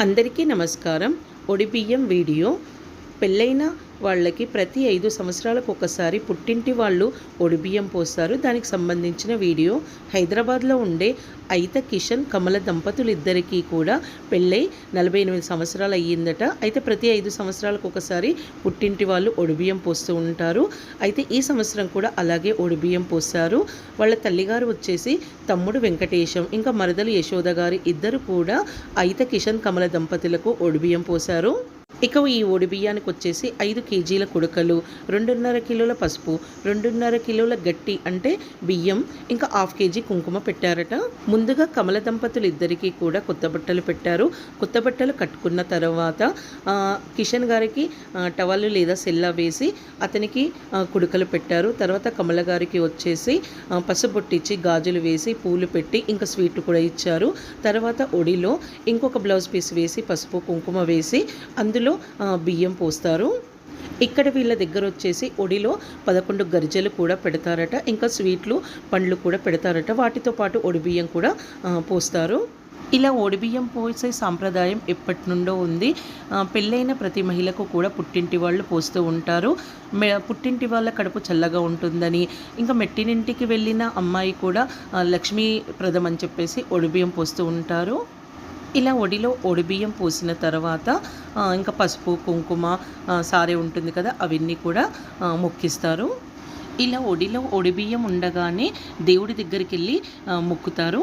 అందరికీ నమస్కారం. ఒడిబియ్యం వీడియో పెళ్ళైన వాళ్ళకి ప్రతి ఐదు సంవత్సరాలకు ఒకసారి పుట్టింటి వాళ్ళు ఒడిబియ్యం పోస్తారు. దానికి సంబంధించిన వీడియో హైదరాబాద్లో ఉండే అయిత కిషన్ కమల దంపతులు ఇద్దరికీ కూడా పెళ్ళై నలభై ఎనిమిది సంవత్సరాలు అయ్యిందట. అయితే ప్రతి ఐదు సంవత్సరాలకు ఒకసారి పుట్టింటి వాళ్ళు ఒడిబియ్యం పోస్తూ ఉంటారు. అయితే ఈ సంవత్సరం కూడా అలాగే ఒడిబియ్యం పోస్తారు. వాళ్ళ తల్లిగారు వచ్చేసి తమ్ముడు వెంకటేశం ఇంకా మరదలు యశోద గారి ఇద్దరు కూడా అయిత కిషన్ కమల దంపతులకు ఒడిబియ్యం పోశారు. ఇక ఈ ఒడి బియ్యానికి వచ్చేసి ఐదు కేజీల కుడకలు రెండున్నర కిలోల పసుపు రెండున్నర కిలోల గట్టి అంటే బియ్యం ఇంకా హాఫ్ కేజీ కుంకుమ పెట్టారట. ముందుగా కమల దంపతులు ఇద్దరికీ కూడా కొత్త బట్టలు పెట్టారు. కొత్త బట్టలు కట్టుకున్న తర్వాత కిషన్ గారికి టవల్ లేదా సెల్లా వేసి అతనికి కుడకలు పెట్టారు. తర్వాత కమల గారికి వచ్చేసి పసుపొట్టిచ్చి గాజులు వేసి పూలు పెట్టి ఇంకా స్వీట్ కూడా ఇచ్చారు. తర్వాత ఒడిలో ఇంకొక బ్లౌజ్ పీస్ వేసి పసుపు కుంకుమ వేసి అందులో ఆ, బియ్యం పోస్తారు. ఇక్కడ వీళ్ళ దగ్గర వచ్చేసి ఒడిలో పదకొండు గరిజలు కూడా పెడతారట. ఇంకా స్వీట్లు పండ్లు కూడా పెడతారట. వాటితో పాటు ఒడిబియ్యం కూడా పోస్తారు. ఇలా ఒడిబియ్యం పోసే సాంప్రదాయం ఎప్పటి నుండో ఉంది పెళ్ళైన ప్రతి మహిళకు కూడా పుట్టింటి వాళ్ళు పోస్తూ ఉంటారు. మె పుట్టింటి వాళ్ళ కడుపు చల్లగా ఉంటుందని ఇంకా మెట్టినింటికి వెళ్ళిన అమ్మాయి కూడా లక్ష్మీప్రదం అని చెప్పేసి ఒడిబియ్యం పోస్తూ ఉంటారు. ఇలా ఒడిలో ఒడిబియ్యం పోసిన తర్వాత ఇంకా పసుపు కుంకుమ సారే ఉంటుంది కదా అవన్నీ కూడా మొక్కిస్తారు. ఇలా ఒడిలో ఒడిబియ్యం ఉండగానే దేవుడి దగ్గరికి వెళ్ళి మొక్కుతారు.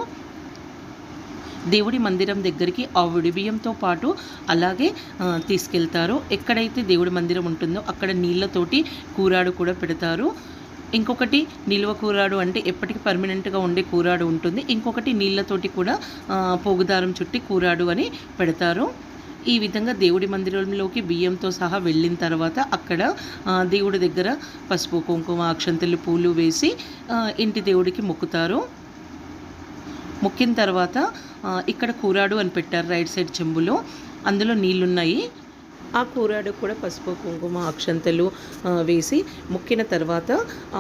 దేవుడి మందిరం దగ్గరికి ఆ ఒడిబియ్యంతో పాటు అలాగే తీసుకెళ్తారు. ఎక్కడైతే దేవుడి మందిరం ఉంటుందో అక్కడ నీళ్ళతోటి కూరాడు కూడా పెడతారు. ఇంకొకటి నిల్వ కూరాడు అంటే ఎప్పటికీ పర్మనెంట్గా ఉండే కూరాడు ఉంటుంది. ఇంకొకటి నీళ్ళతోటి కూడా పోగుదారం చుట్టి కూరాడు అని పెడతారు. ఈ విధంగా దేవుడి మందిరంలోకి బియ్యంతో సహా వెళ్ళిన తర్వాత అక్కడ దేవుడి దగ్గర పసుపు కుంకుమ అక్షంతలు పూలు వేసి ఇంటి దేవుడికి మొక్కుతారు. మొక్కిన తర్వాత ఇక్కడ కూరాడు అని పెట్టారు రైట్ సైడ్ చెంబులో. అందులో నీళ్ళున్నాయి. ఆ కూరాడు కూడా పసుపు కుంకుమ అక్షంతలు వేసి మొక్కిన తర్వాత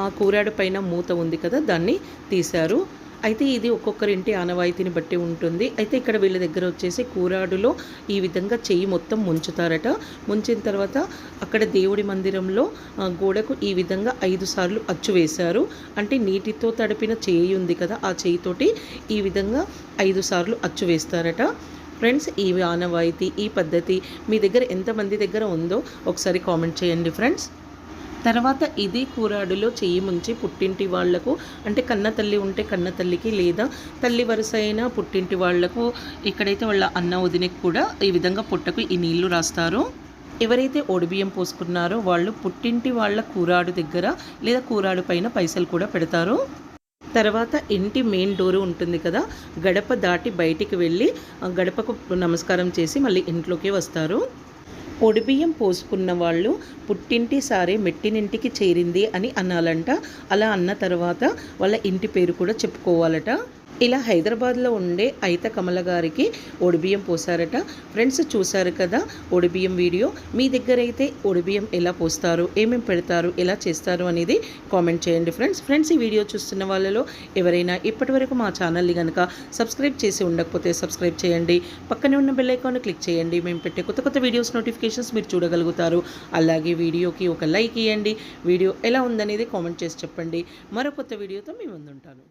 ఆ కూరాడు పైన మూత ఉంది కదా దాన్ని తీశారు. అయితే ఇది ఒక్కొక్కరింటి ఆనవాయితీని బట్టి ఉంటుంది. అయితే ఇక్కడ వీళ్ళ దగ్గర వచ్చేసి కూరాడులో ఈ విధంగా చెయ్యి మొత్తం ముంచుతారట. ముంచిన తర్వాత అక్కడ దేవుడి మందిరంలో గోడకు ఈ విధంగా ఐదు సార్లు అచ్చు వేశారు. అంటే నీటితో తడిపిన చేయి ఉంది కదా ఆ చేయితోటి ఈ విధంగా ఐదు సార్లు అచ్చు వేస్తారట. ఫ్రెండ్స్ ఈ ఆనవాయితీ ఈ పద్ధతి మీ దగ్గర ఎంతమంది దగ్గర ఉందో ఒకసారి కామెంట్ చేయండి ఫ్రెండ్స్. తర్వాత ఇది కూరాడులో చేయి ముంచి పుట్టింటి వాళ్ళకు అంటే కన్న తల్లి ఉంటే కన్న తల్లికి లేదా తల్లి వరుస అయిన పుట్టింటి వాళ్ళకు ఇక్కడైతే వాళ్ళ అన్న వదినకి కూడా ఈ విధంగా పుట్టకు ఈ నీళ్ళు రాస్తారు. ఎవరైతే ఒడిబియ్యం పోసుకున్నారో వాళ్ళు పుట్టింటి వాళ్ళ కూరాడు దగ్గర లేదా కూరాడు పైన పైసలు కూడా పెడతారు. తర్వాత ఇంటి మెయిన్ డోరు ఉంటుంది కదా గడప దాటి బయటికి వెళ్ళి గడపకు నమస్కారం చేసి మళ్ళీ ఇంట్లోకి వస్తారు. పొడిబియ్యం పోసుకున్న వాళ్ళు పుట్టింటి సారే మెట్టినింటికి చేరింది అని అనాలంట. అలా అన్న తర్వాత వాళ్ళ ఇంటి పేరు కూడా చెప్పుకోవాలట. ఇలా హైదరాబాద్లో ఉండే అయిత కమల గారికి ఒడిబియ్యం పోసారట. ఫ్రెండ్స్ చూశారు కదా ఒడిబియ్యం వీడియో. మీ దగ్గర అయితే ఒడిబియ్యం ఎలా పోస్తారు ఏమేమి పెడతారు ఎలా చేస్తారు అనేది కామెంట్ చేయండి ఫ్రెండ్స్. ఫ్రెండ్స్ ఈ వీడియో చూస్తున్న వాళ్ళలో ఎవరైనా ఇప్పటివరకు మా ఛానల్ని కనుక సబ్స్క్రైబ్ చేసి ఉండకపోతే సబ్స్క్రైబ్ చేయండి. పక్కనే ఉన్న బెల్ ఐకాన్ క్లిక్ చేయండి. మేము పెట్టే కొత్త కొత్త వీడియోస్ నోటిఫికేషన్స్ మీరు చూడగలుగుతారు. అలాగే వీడియోకి ఒక లైక్ ఇవ్వండి వీడియో ఎలా ఉందనేది కామెంట్ చేసి చెప్పండి. మరో కొత్త వీడియోతో మేము ముందుంటాను.